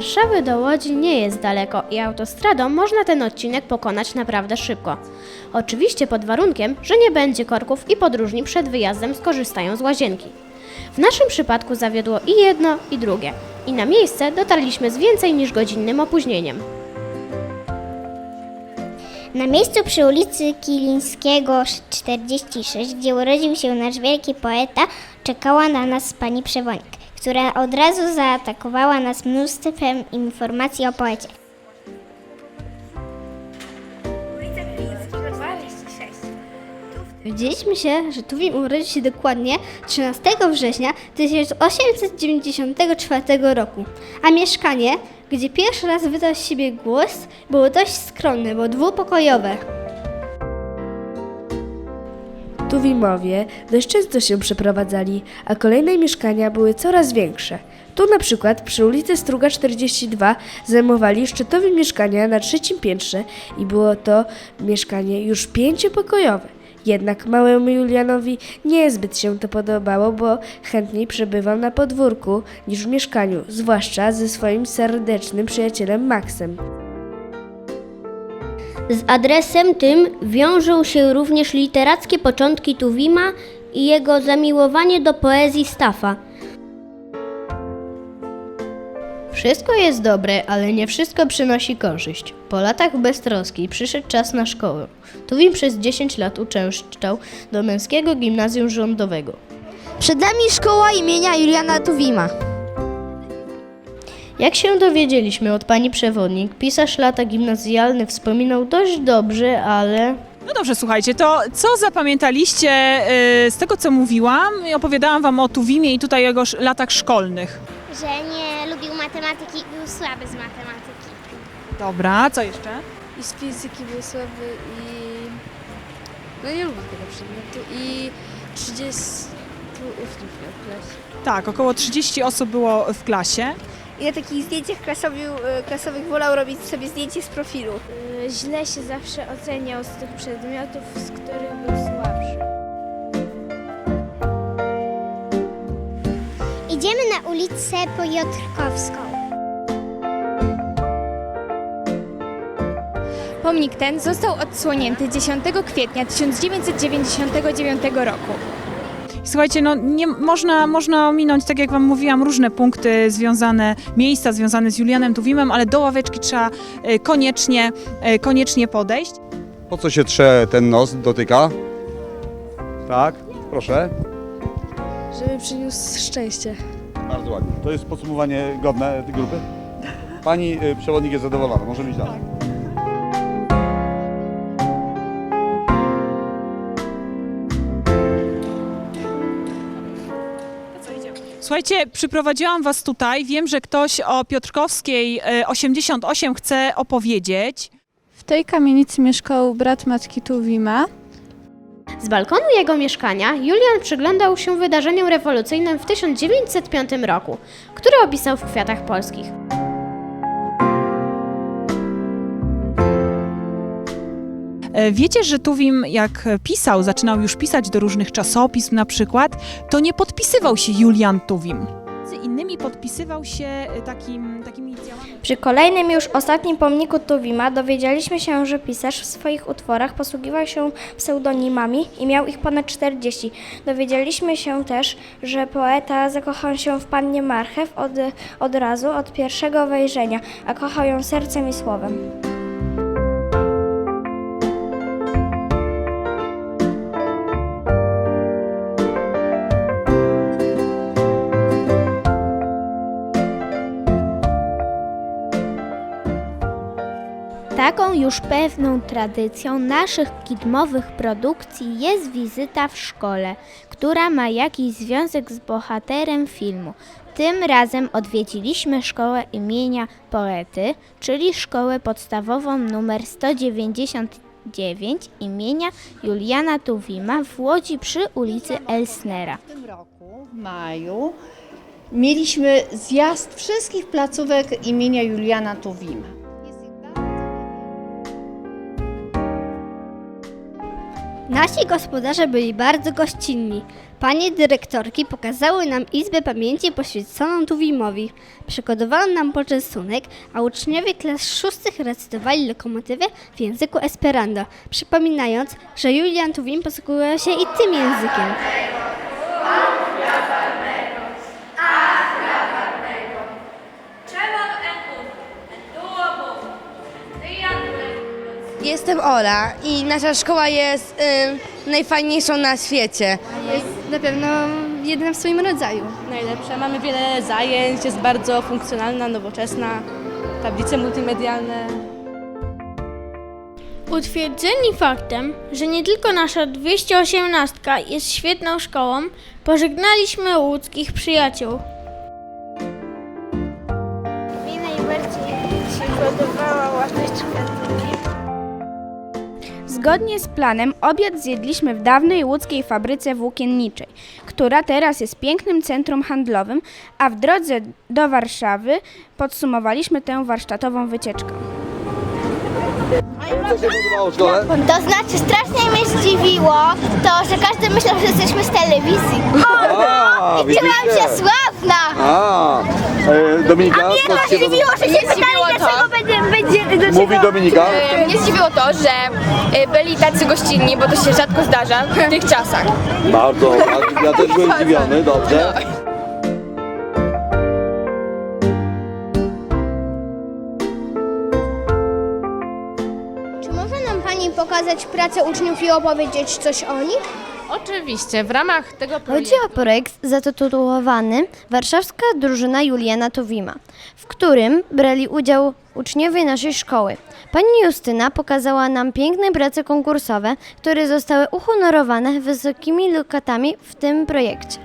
Warszawy do Łodzi nie jest daleko i autostradą można ten odcinek pokonać naprawdę szybko. Oczywiście pod warunkiem, że nie będzie korków i podróżni przed wyjazdem skorzystają z łazienki. W naszym przypadku zawiodło i jedno, i drugie. I na miejsce dotarliśmy z więcej niż godzinnym opóźnieniem. Na miejscu przy ulicy Kilińskiego 46, gdzie urodził się nasz wielki poeta, czekała na nas pani przewodnik, która od razu zaatakowała nas mnóstwem informacji o poecie. Dowiedzieliśmy się, że Tuwim urodził się dokładnie 13 września 1894 roku, a mieszkanie, gdzie pierwszy raz wydał z siebie głos, było dość skromne, bo dwupokojowe. Tuwimowie dość często się przeprowadzali, a kolejne mieszkania były coraz większe. Tu na przykład przy ulicy Struga 42 zajmowali szczytowe mieszkania na trzecim piętrze i było to mieszkanie już pięciopokojowe. Jednak małemu Julianowi niezbyt się to podobało, bo chętniej przebywał na podwórku niż w mieszkaniu, zwłaszcza ze swoim serdecznym przyjacielem Maxem. Z adresem tym wiążą się również literackie początki Tuwima i jego zamiłowanie do poezji Staffa. Wszystko jest dobre, ale nie wszystko przynosi korzyść. Po latach beztroski przyszedł czas na szkołę. Tuwim przez 10 lat uczęszczał do męskiego gimnazjum rządowego. Przed nami szkoła imienia Juliana Tuwima. Jak się dowiedzieliśmy od pani przewodnik, pisarz lata gimnazjalne wspominał dość dobrze, ale No dobrze, słuchajcie, to co zapamiętaliście y, z tego, co mówiłam? I Opowiadałam wam o Tuwimie i tutaj jego sz- latach szkolnych. Że nie lubił matematyki i był słaby z matematyki. Dobra, co jeszcze? i z fizyki był słaby i... No nie lubię tego przedmiotu i 30 uczniów w klasie. Tak, około 30 osób było w klasie. I na takich zdjęciach klasowych, klasowych wolał robić sobie zdjęcie z profilu. Źle się zawsze oceniał z tych przedmiotów, z których był słabszy. Idziemy na ulicę Piotrkowską. Pomnik ten został odsłonięty 10 kwietnia 1999 roku. Słuchajcie, no nie można, można ominąć, tak jak wam mówiłam, różne punkty związane, miejsca związane z Julianem Tuwimem, ale do ławeczki trzeba y, koniecznie, y, koniecznie podejść. Po co się trze ten nos, dotyka? Tak, proszę. Żeby przyniósł szczęście. Bardzo ładnie. To jest podsumowanie godne tej grupy? Pani y, przewodnik jest zadowolona, możemy iść dalej. Słuchajcie, przyprowadziłam was tutaj. Wiem, że ktoś o Piotrkowskiej y, 88 chce opowiedzieć. W tej kamienicy mieszkał brat matki Tuwima. Z balkonu jego mieszkania Julian przyglądał się wydarzeniom rewolucyjnym w 1905 roku, które opisał w Kwiatach Polskich. Wiecie, że Tuwim jak pisał, zaczynał już pisać do różnych czasopism na przykład, to nie podpisywał się Julian Tuwim. Z innymi podpisywał się e, takim, takimi. Przy kolejnym już ostatnim pomniku Tuwima dowiedzieliśmy się, że pisarz w swoich utworach posługiwał się pseudonimami i miał ich ponad 40. Dowiedzieliśmy się też, że poeta zakochał się w pannie Marchew od, od razu, od pierwszego wejrzenia, a kochał ją sercem i słowem. Już pewną tradycją naszych kidmowych produkcji jest wizyta w szkole, która ma jakiś związek z bohaterem filmu. Tym razem odwiedziliśmy szkołę imienia poety, czyli szkołę podstawową nr 199 imienia Juliana Tuwima w Łodzi przy ulicy Elsnera. W tym roku, w maju, mieliśmy zjazd wszystkich placówek imienia Juliana Tuwima. Nasi gospodarze byli bardzo gościnni. Panie dyrektorki pokazały nam Izbę Pamięci poświęconą Tuwimowi. Przygotowano nam poczęstunek, a uczniowie klas szóstych recytowali lokomotywę w języku Esperanto, przypominając, że Julian Tuwim posługuje się i tym językiem. Jestem Ola i nasza szkoła jest y, najfajniejszą na świecie. Na pewno jedyna w swoim rodzaju. Najlepsza. Mamy wiele zajęć, jest bardzo funkcjonalna, nowoczesna, tablice multimedialne. Utwierdzeni faktem, że nie tylko nasza 218 jest świetną szkołą, pożegnaliśmy łódzkich przyjaciół. Mi najbardziej się podobała łateczka Zgodnie z planem obiad zjedliśmy w dawnej łódzkiej fabryce włókienniczej, która teraz jest pięknym centrum handlowym, a w drodze do Warszawy podsumowaliśmy tę warsztatową wycieczkę. Co się podobało w szkole? To znaczy strasznie mnie zdziwiło to, że każdy myślał, że jesteśmy z telewizji. A, Czułam widzicie? się sławna! A, e, Dominika, co ci się podobało? że się pytali, dlaczego będzie, będzie Mówi Dominika. Mnie zdziwiło to, że y, byli tacy gościnni, bo to się rzadko zdarza w tych czasach. Bardzo, a ja też byłem zdziwiony, dobrze. Czy może nam Pani pokazać pracę uczniów i opowiedzieć coś o nich? Oczywiście, w ramach tego Chodzi projektu o projekt zatytułowany Warszawska drużyna Juliana Tuwima, w którym brali udział uczniowie naszej szkoły. Pani Justyna pokazała nam piękne prace konkursowe, które zostały uhonorowane wysokimi lokatami w tym projekcie.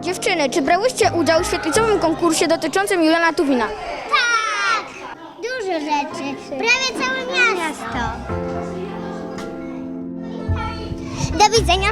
Dziewczyny, czy brałyście udział w świetlicowym konkursie dotyczącym Juliana Tuwina? Tak! Dużo rzeczy. Prawie całe miasto. Do widzenia.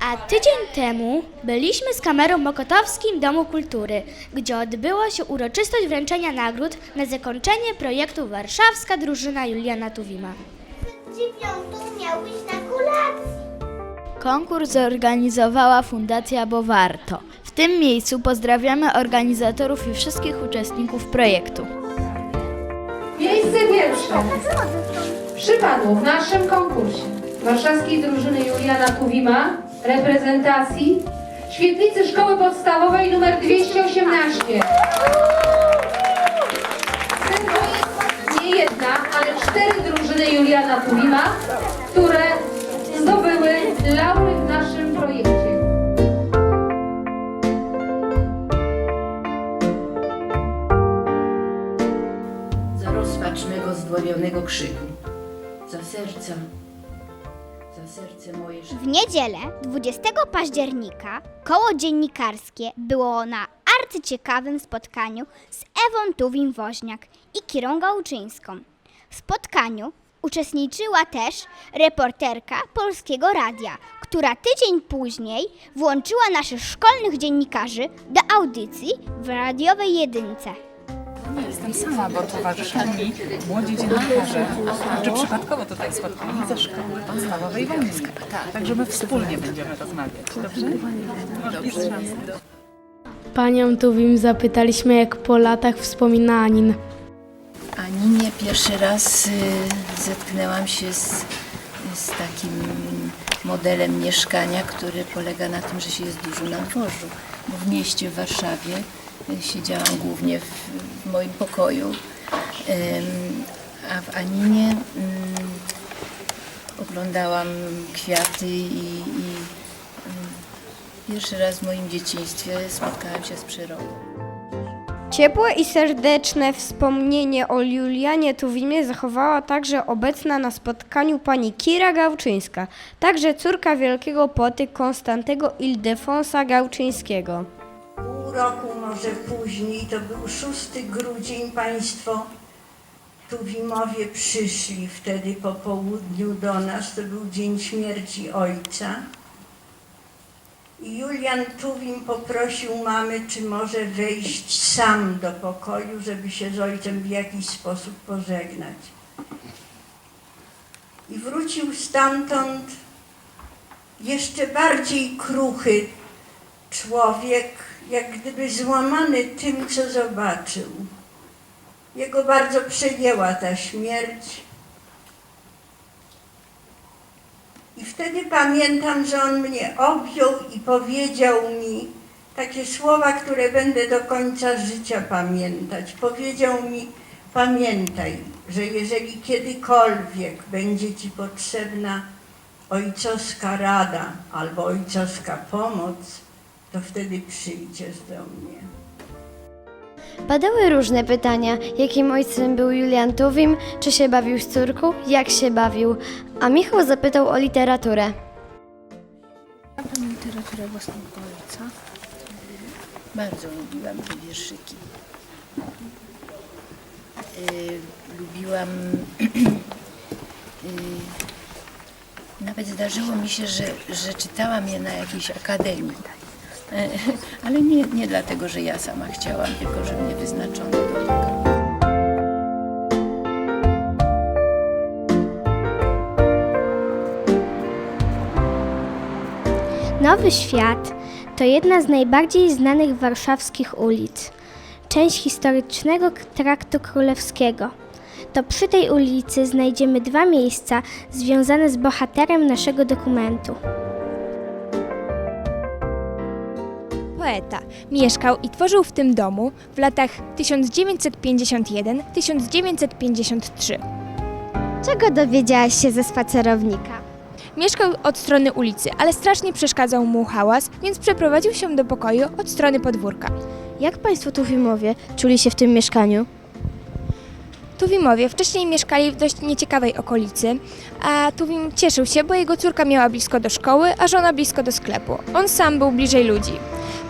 A tydzień temu byliśmy z kamerą w Mokotowskim Domu Kultury, gdzie odbyła się uroczystość wręczenia nagród na zakończenie projektu Warszawska Drużyna Juliana Tuwima. Dziewiątą miał być na kolacji. Konkurs zorganizowała Fundacja Bo Warto. W tym miejscu pozdrawiamy organizatorów i wszystkich uczestników projektu. Miejsce pierwsze przypadło w naszym konkursie warszawskiej drużyny Juliana Tuwima, reprezentacji świetlicy szkoły podstawowej nr 218. To jest nie jedna, ale cztery drużyny Juliana Tuwima, które zdobyły laury za rozpacz mego zdławionego krzyku, za serca, za serce moje W niedzielę 20 października koło dziennikarskie było na arcyciekawym spotkaniu z Ewą Tuwim-Woźniak i Kirą Gałczyńską. W spotkaniu uczestniczyła też reporterka Polskiego Radia, która tydzień później włączyła naszych szkolnych dziennikarzy do audycji w radiowej jedynce. Nie jestem sama, bo towarzyszą mi młodzi dziennikarze, którzy przypadkowo tutaj spotkali ze szkoły podstawowej Wąska. Także my wspólnie będziemy rozmawiać, dobrze? Dobrze. Panią Tuwim zapytaliśmy, jak po latach wspomina Anin. Ani nie pierwszy raz y, zetknęłam się z, z takim modelem mieszkania, który polega na tym, że się jest dużo na dworzu. Bo w mieście, w Warszawie siedziałam głównie w, w moim pokoju, a w Aninie oglądałam kwiaty i, i pierwszy raz w moim dzieciństwie spotkałam się z przyrodą. Ciepłe i serdeczne wspomnienie o Julianie Tuwimie zachowała także obecna na spotkaniu pani Kira Gałczyńska, także córka wielkiego poety Konstantego Ildefonsa Gałczyńskiego. Roku, może później, to był 6 grudzień, Państwo Tuwimowie przyszli wtedy po południu do nas, to był dzień śmierci ojca. I Julian Tuwim poprosił mamy, czy może wejść sam do pokoju, żeby się z ojcem w jakiś sposób pożegnać. i wrócił stamtąd jeszcze bardziej kruchy człowiek, jak gdyby złamany tym, co zobaczył. Jego bardzo przejęła ta śmierć. I wtedy pamiętam, że on mnie objął i powiedział mi takie słowa, które będę do końca życia pamiętać. Powiedział mi: Pamiętaj, że jeżeli kiedykolwiek będzie ci potrzebna ojcowska rada albo ojcowska pomoc, to wtedy przyjdziesz do mnie. Padały różne pytania. Jakim ojcem był Julian Tuwim? Czy się bawił z córką? Jak się bawił? A Michał zapytał o literaturę. literaturę własnego ojca. Bardzo lubiłam te wierszyki. Y, lubiłam. y, nawet zdarzyło mi się, że, że czytałam je na jakiejś akademii. E, Ale nie, nie dlatego, że ja sama chciałam, tylko że mnie wyznaczono do tego. Nowy Świat to jedna z najbardziej znanych warszawskich ulic, część historycznego traktu królewskiego. To przy tej ulicy znajdziemy dwa miejsca związane z bohaterem naszego dokumentu. Poeta mieszkał i tworzył w tym domu w latach 1951-1953. Czego dowiedziałaś się ze spacerownika? Mieszkał od strony ulicy, ale strasznie przeszkadzał mu hałas, więc przeprowadził się do pokoju od strony podwórka. Jak Państwo Tuwimowie czuli się w tym mieszkaniu? Tuwimowie wcześniej mieszkali w dość nieciekawej okolicy, a Tuwim cieszył się, bo jego córka miała blisko do szkoły, a żona blisko do sklepu. On sam był bliżej ludzi.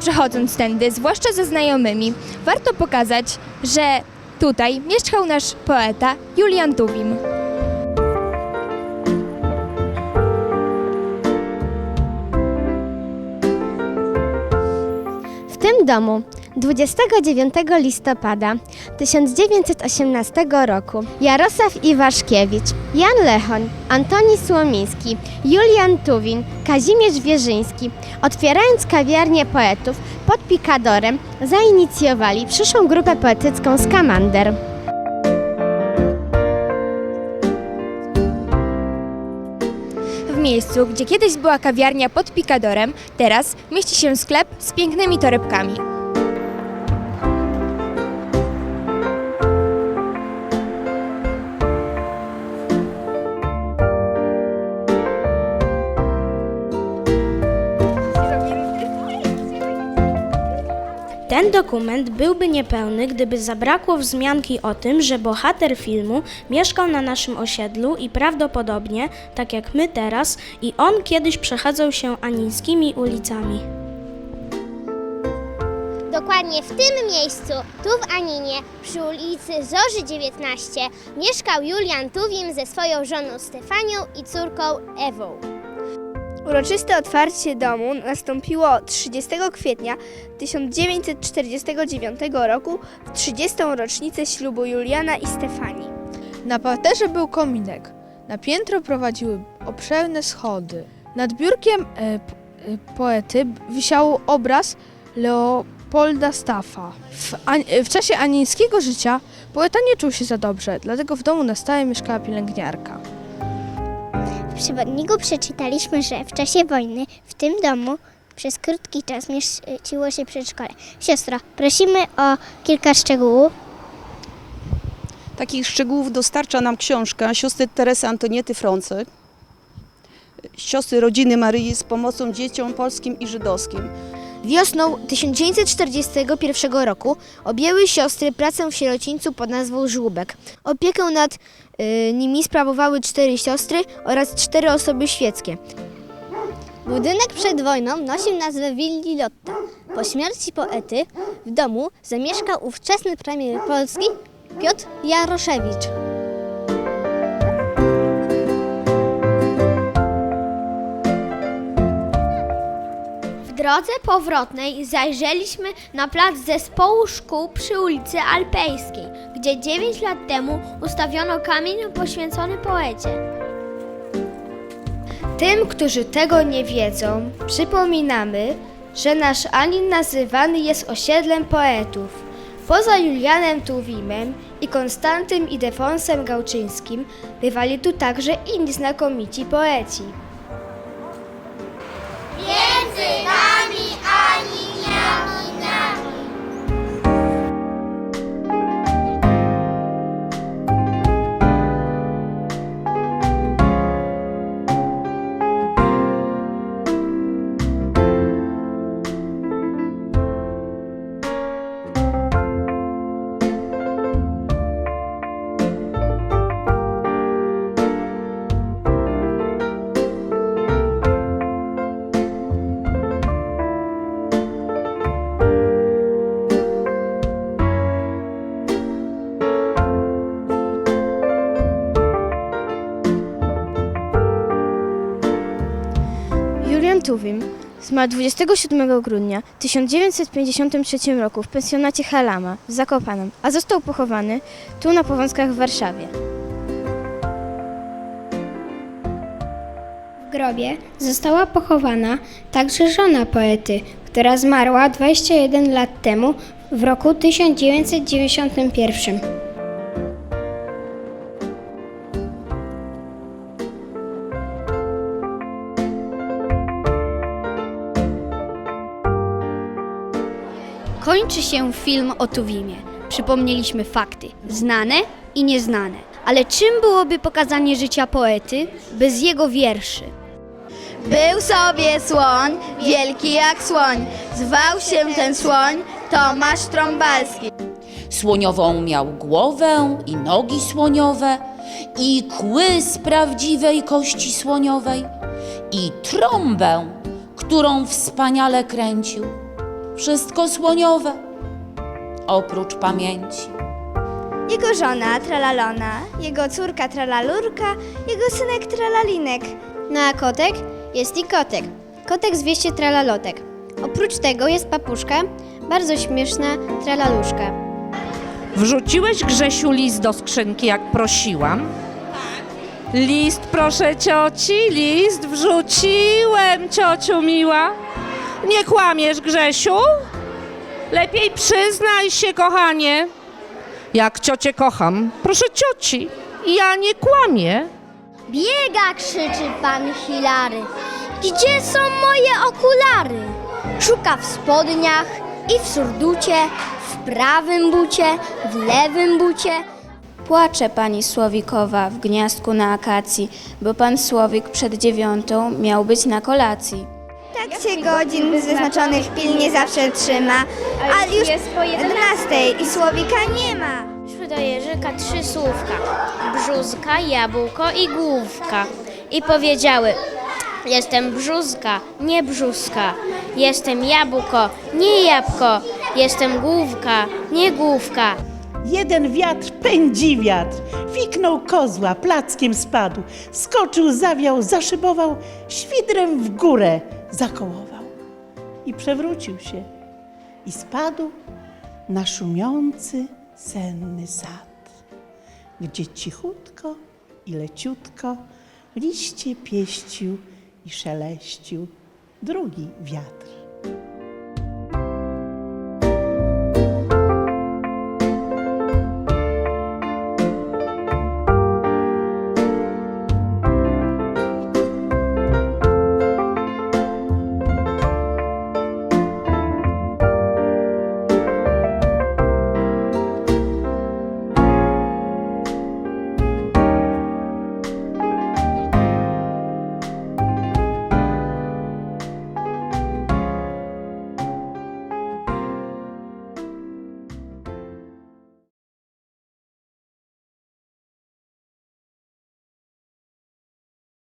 Przechodząc tędy, zwłaszcza ze znajomymi, warto pokazać, że tutaj mieszkał nasz poeta Julian Tuwim. Tym domu. 29 listopada 1918 roku. Jarosław Iwaszkiewicz, Jan Lechoń, Antoni Słomiński, Julian Tuwin, Kazimierz Wierzyński, otwierając kawiarnię poetów pod Pikadorem, zainicjowali przyszłą grupę poetycką Skamander. W miejscu, gdzie kiedyś była kawiarnia pod Pikadorem, teraz mieści się sklep z pięknymi torebkami. Ten dokument byłby niepełny, gdyby zabrakło wzmianki o tym, że bohater filmu mieszkał na naszym osiedlu i prawdopodobnie, tak jak my teraz, i on kiedyś przechadzał się anińskimi ulicami. Dokładnie w tym miejscu, tu w Aninie, przy ulicy Zorzy 19, mieszkał Julian Tuwim ze swoją żoną Stefanią i córką Ewą. Uroczyste otwarcie domu nastąpiło 30 kwietnia 1949 roku w 30. rocznicę ślubu Juliana i Stefanii. Na parterze był kominek. Na piętro prowadziły obszerne schody. Nad biurkiem e, e, poety wisiał obraz Leopolda Staffa. W, e, w czasie anińskiego życia poeta nie czuł się za dobrze, dlatego w domu na stałe mieszkała pielęgniarka. W przewodniku przeczytaliśmy, że w czasie wojny w tym domu przez krótki czas mieściło się przedszkole. Siostro, prosimy o kilka szczegółów. Takich szczegółów dostarcza nam książka siostry Teresy Antoniety Frącek, siostry rodziny Maryi z pomocą dzieciom polskim i żydowskim. Wiosną 1941 roku objęły siostry pracę w sierocińcu pod nazwą Żłóbek. Opiekę nad nimi sprawowały cztery siostry oraz cztery osoby świeckie. Budynek przed wojną nosił nazwę Willi Lotta. Po śmierci poety w domu zamieszkał ówczesny premier Polski Piotr Jaroszewicz. Drodze powrotnej zajrzeliśmy na plac zespołu szkół przy ulicy Alpejskiej, gdzie 9 lat temu ustawiono kamień poświęcony poecie. Tym, którzy tego nie wiedzą, przypominamy, że nasz Anin nazywany jest osiedlem poetów. Poza Julianem Tuwimem i Konstantym Idefonsem Gałczyńskim bywali tu także inni znakomici poeci. Między nami Bye. Tuwim zmarł 27 grudnia 1953 roku w pensjonacie Halama w Zakopanem, a został pochowany tu na Powązkach w Warszawie. W grobie została pochowana także żona poety, która zmarła 21 lat temu w roku 1991. Kończy się film o Tuwimie. Przypomnieliśmy fakty, znane i nieznane. Ale czym byłoby pokazanie życia poety bez jego wierszy? Był sobie słoń, wielki jak słoń. Zwał się ten słoń Tomasz Trąbalski. Słoniową miał głowę i nogi słoniowe, i kły z prawdziwej kości słoniowej, i trąbę, którą wspaniale kręcił. Wszystko słoniowe, oprócz pamięci. Jego żona Tralalona, jego córka Tralalurka, jego synek Tralalinek. No a kotek jest i kotek. Kotek zwieście tralalotek. Oprócz tego jest papuszka, bardzo śmieszna tralaluszka. Wrzuciłeś Grzesiu list do skrzynki, jak prosiłam? List, proszę cioci, list wrzuciłem, ciociu miła. Nie kłamiesz, Grzesiu? Lepiej przyznaj się, kochanie. Jak ciocię kocham, proszę cioci, ja nie kłamię. Biega, krzyczy pan Hilary. Gdzie są moje okulary? Szuka w spodniach i w surducie, w prawym bucie, w lewym bucie. Płacze pani Słowikowa w gniazdku na akacji, bo pan Słowik przed dziewiątą miał być na kolacji. Tak się godzin wyznaczonych pilnie zawsze trzyma, ale już jest po jedenastej i Słowika nie ma. Szły do Jerzyka trzy słówka. Brzuzka, jabłko i główka. I powiedziały, jestem brzuzka, nie brzuska. Jestem jabłko, nie jabłko. Jestem główka, nie główka. Jeden wiatr pędzi wiatr, fiknął kozła, plackiem spadł, skoczył, zawiał, zaszybował, świdrem w górę zakołował. I przewrócił się i spadł na szumiący, senny sad, gdzie cichutko i leciutko liście pieścił i szeleścił drugi wiatr.